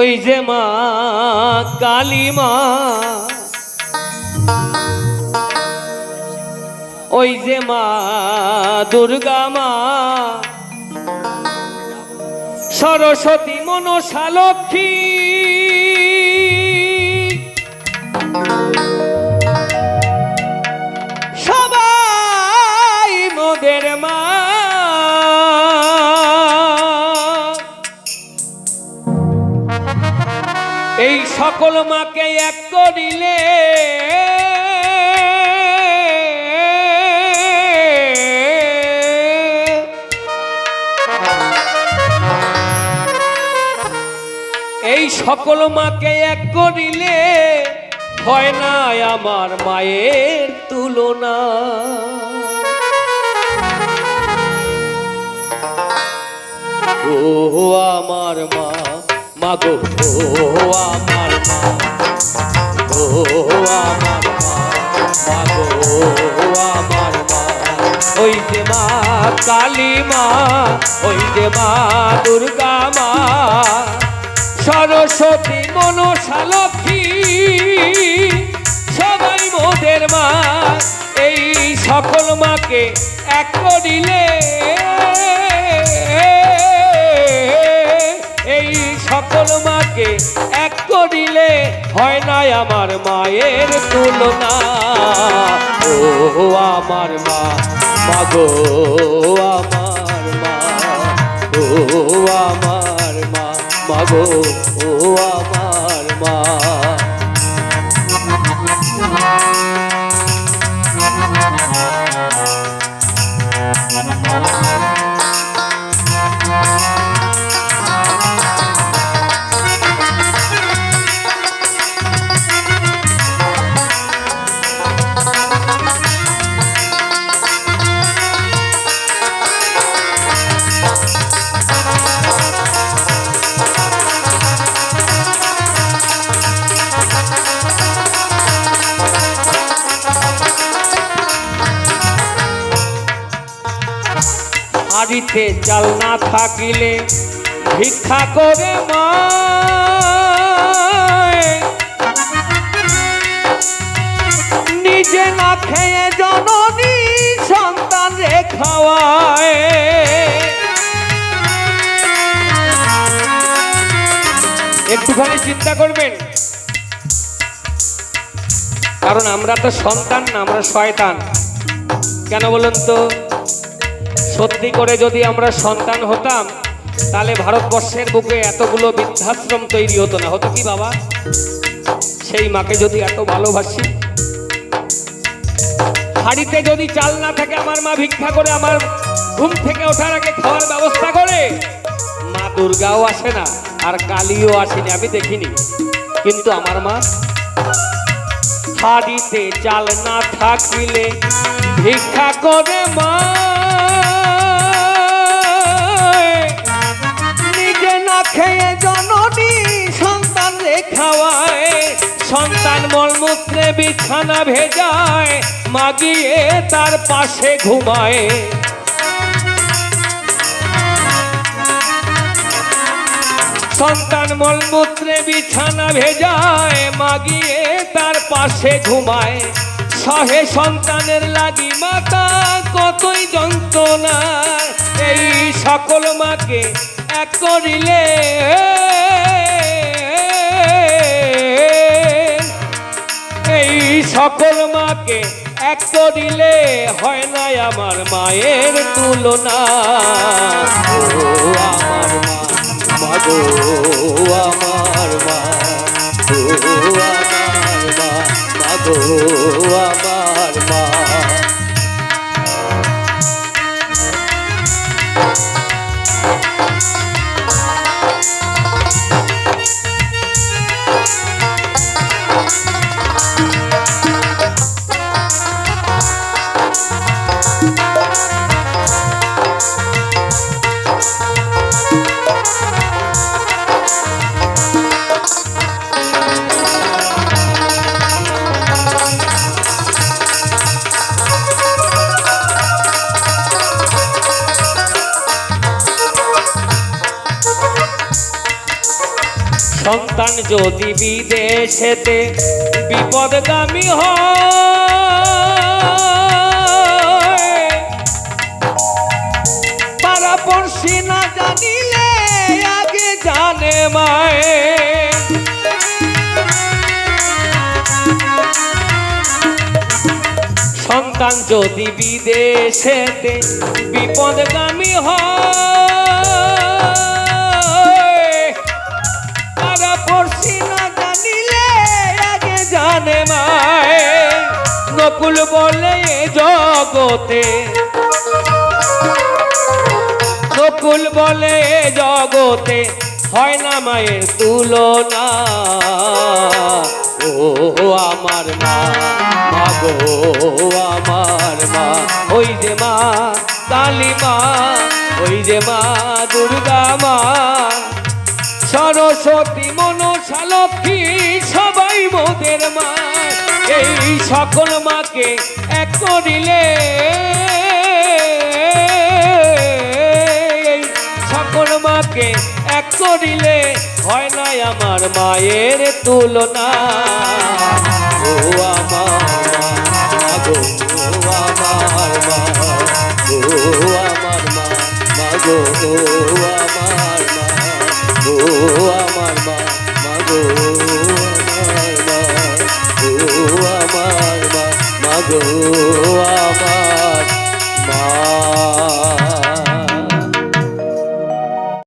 ওই যে মা কালী মা ওই যে মা দুর্গা মা। সরস্বতী মনসা লক্ষ্মী। সকল মাকে এক করিলে। এই সকল মাকে এক করিলে হয় না আমার মায়ের তুলনা। ও আমার মা মাগো ও আমার মা, ও আমার মা মা। ওই যে মা কালী মা, ওই যে মা দুর্গা মা, সরস্বতী মনসা লক্ষ্মী, সবাই মোদের মা, এই সকল মাকে এক করিলে। সকল মাকে, এক করিলে হয় নাই আমার মায়ের তুলনা। ও আমার মা মাগো আমার মা ও আমার মা মাগো হাড়িতে চাল না থাকিলে ভিক্ষা করে মা নিজে না খেয়ে জননী সন্তান রে খাওয়ায়। একটুখানি চিন্তা করবেন। কারণ আমরা তো সন্তান না, আমরা শয়তান। কেন বলুন তো? সত্যি করে যদি আমরা সন্তান হতাম, তাহলে ভারতবর্ষের বুকে এতগুলো বৃদ্ধাশ্রম তৈরি হতো না। হতো কি বাবা? সেই মাকে যদি এত ভালোবাসি? হাড়িতে যদি চাল না থাকে, আমার মা ভিক্ষা করে আমার ঘুম থেকে ওঠার আগে খাওয়ার ব্যবস্থা করে, মা দুর্গাও আসে না, আর কালীও আসেনি, আমি দেখিনি। কিন্তু আমার মা, হাড়িতে চাল না থাকিলে ভিক্ষা করে মা। না খেয়ে জননী সন্তান খাওয়ায়, সন্তান মলমূত্রে বিছানা ভেজায়, মাগিয়ে তার পাশে ঘুমায়। সন্তান মলমূত্রে বিছানা ভেজায়, মাগিয়ে তার পাশে ঘুমায়। সহে সন্তানের লাগি মাতা, কতই যন্ত্রণা এই সকল মাকে এক করিলে এই সকল মাকে এক করিলে হয় না আমার মায়ের তুলনা। সন্তান যদি বিদেশেতে বিপদগামী পাড়াপড়শি না আগে সন্তান যদি বিদেশেতে বিপদগামী হয় নকুল বলে জগতে। নকুল বলে জগতে হয় না মায়ের তুলনা। ও আমার মা মা গো আমার মা। ওই যে মা কালী মা ওই যে মা দুর্গা মা। সরস্বতী মনসা লক্ষ্মী সবাই মোদের মা। এই সকল মাকে এক করিলে। সকল মাকে এক করিলে হয় না আমার মায়ের তুলনা। ও আমার মা গো আমার মা, ও আমার মা মা গো আমার মা, ও আমার মা মা গো। लो